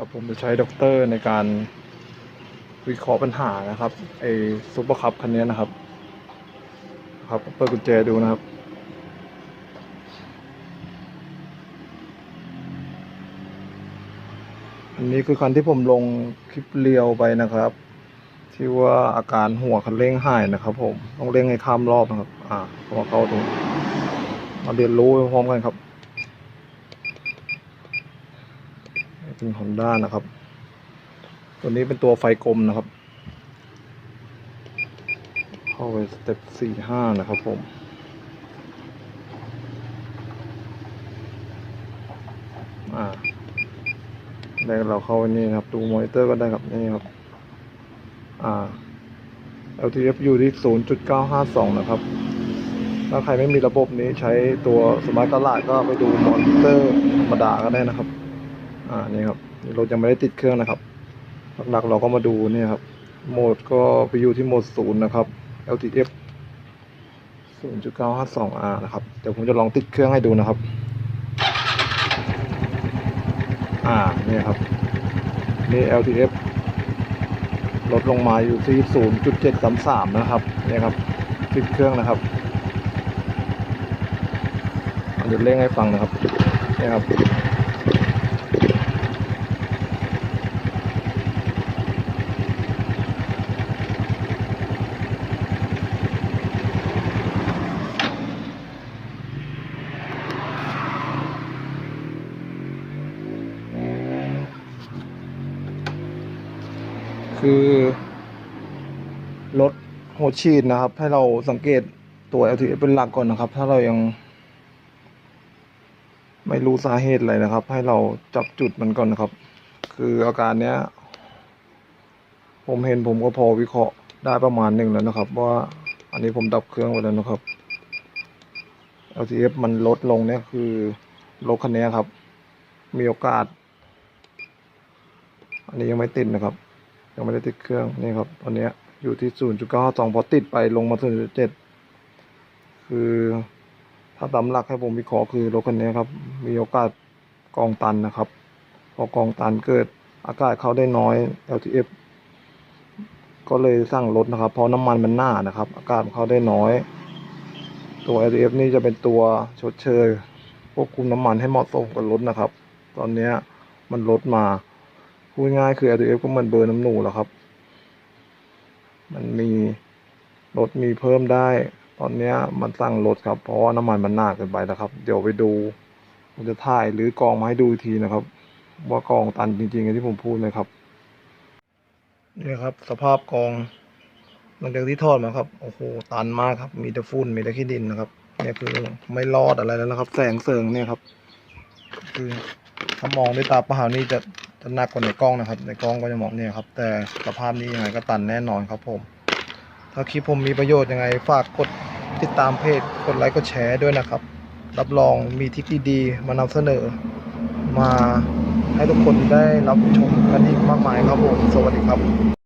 ครับผมจะใช้ด็อกเตอร์ในการวิเคราะห์ปัญหานะครับไอซุปเปอร์คัพคันนี้นะครับ ครับเปิดกุญแจดูนะครับอันนี้คือคันที่ผมลงคลิปเรียวไปนะครับ ที่ว่าอาการหัวคันเร่งหายนะครับ ผมต้องเร่งให้ข้ามรอบนะครับ อ่าพอเข้าตรงมาเรียนรู้พร้อมกันครับ เป็นฮอนด้านะครับ ตัวนี้เป็นตัวไฟกลมนะครับ เข้าไปสเต็ปสี่ห้านะครับผมอ่าแรกเราเข้าอันนี้นะครับ ดูมอนิเตอร์ก็ได้ครับ นี่ครับ อ่า LTF อยู่ที่ 0.952 นะครับ ถ้าใครไม่มีระบบนี้ใช้ตัวสมาร์ทตลาดก็ไปดูมอนิเตอร์ธรรมดาก็ได้นะครับ อ่านี่ครับนี่เรายังไม่ได้ติดเครื่องนะครับ หลักๆเราก็มาดูเนี่ยครับ โหมดก็ไปอยู่ที่โหมดศูนย์นะครับ LTF 0.952R นะครับ เดี๋ยวผมจะลองติดเครื่องให้ดูนะครับ อ่า นี่ครับ นี่ LTF ลดลงมาอยู่ที่ 0.733 นะครับ นี่ครับ ติดเครื่องนะครับเดี๋ยวเร่งให้ฟังนะครับ นี่ครับ คือรถหัวฉีดนะครับ ให้เราสังเกตตัว LTF เป็นหลักก่อนนะครับ ถ้าเรายังไม่รู้สาเหตุอะไรนะครับ ให้เราจับจุดมันก่อนนะครับ คืออาการเนี้ย ผมเห็นผมก็พอวิเคราะห์ได้ประมาณหนึ่งแล้วนะครับ ว่าอันนี้ผมดับเครื่องไปแล้วนะครับ LTF มันลดลงเนี่ยคือรถคันนี้ครับ มีโอกาส อันนี้ยังไม่ติดนะครับ ยังไม่ได้ติดเครื่องนี่ครับตอนนี้อยู่ที่ 0.92 พอติดไปลงมา 0.7 คือถ้าตามหลักให้ผมวิเคราะห์คือรถคันนี้ครับ มีโอกาสกองตันนะครับ พอกองตันเกิดอากาศเข้าได้น้อย LTF ก็เลยสั่งลดนะครับ เพราะน้ำมันมันหน้านะครับ อากาศเข้าได้น้อย ตัว LTF นี่จะเป็นตัวชดเชยควบคุมน้ำมันให้เหมาะสมกับรถนะครับ ตอนนี้มันลดมา พูดง่ายคือ LTF ก็เหมือนเบอร์น้ำหนูแหละครับ มันมีลดมีเพิ่มได้ ตอนนี้มันสั่งลดครับ เพราะว่าน้ำมันมันหนาเกินไปนะครับ เดี๋ยวไปดูผมจะถ่ายหรือกองมาให้ดูทีนะครับ ว่ากองตันจริงๆอย่างที่ผมพูดไหมครับนี่ครับ สภาพกองหลังจากที่ทอดมาครับโอ้โหตันมากครับ มีแต่ฝุ่นมีแต่ขี้ดินนะครับเนี่ยคือไม่รอดอะไรแล้วนะครับ แสงเสริงเนี่ยครับ คือถ้ามองด้วยตาเปล่านี่จะ จะหนักกว่าในกล้องนะครับ ในกล้องก็จะมองเนี่ยครับ แต่สภาพนี้ยังไงก็ตันแน่นอนครับผม ถ้าคลิปผมมีประโยชน์ยังไงฝากกดติดตามเพจ กดไลค์ กดแชร์ด้วยนะครับ รับรองมีทิปดีๆมานำเสนอ มาให้ทุกคนได้รับชมกันอีกมากมายครับผม สวัสดีครับ